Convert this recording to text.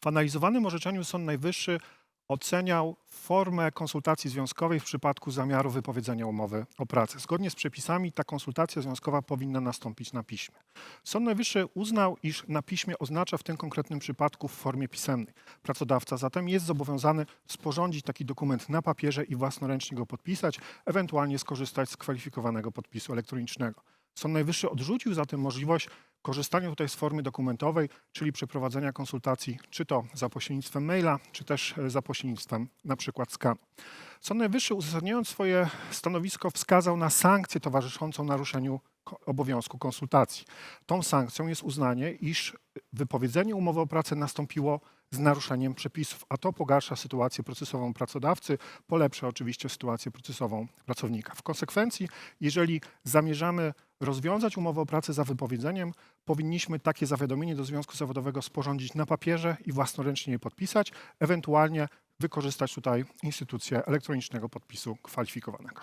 W analizowanym orzeczeniu Sąd Najwyższy oceniał formę konsultacji związkowej w przypadku zamiaru wypowiedzenia umowy o pracę. Zgodnie z przepisami ta konsultacja związkowa powinna nastąpić na piśmie. Sąd Najwyższy uznał, iż na piśmie oznacza w tym konkretnym przypadku w formie pisemnej. Pracodawca zatem jest zobowiązany sporządzić taki dokument na papierze i własnoręcznie go podpisać, ewentualnie skorzystać z kwalifikowanego podpisu elektronicznego. Sąd Najwyższy odrzucił zatem możliwość korzystania tutaj z formy dokumentowej, czyli przeprowadzenia konsultacji, czy to za pośrednictwem maila, czy też e, za pośrednictwem na przykład skanu. Sąd Najwyższy uzasadniając swoje stanowisko wskazał na sankcję towarzyszącą naruszeniu obowiązku konsultacji. Tą sankcją jest uznanie, iż wypowiedzenie umowy o pracę nastąpiło z naruszeniem przepisów, a to pogarsza sytuację procesową pracodawcy, polepsza oczywiście sytuację procesową pracownika. W konsekwencji, jeżeli zamierzamy rozwiązać umowę o pracę za wypowiedzeniem, powinniśmy takie zawiadomienie do Związku Zawodowego sporządzić na papierze i własnoręcznie je podpisać, ewentualnie wykorzystać tutaj instytucję elektronicznego podpisu kwalifikowanego.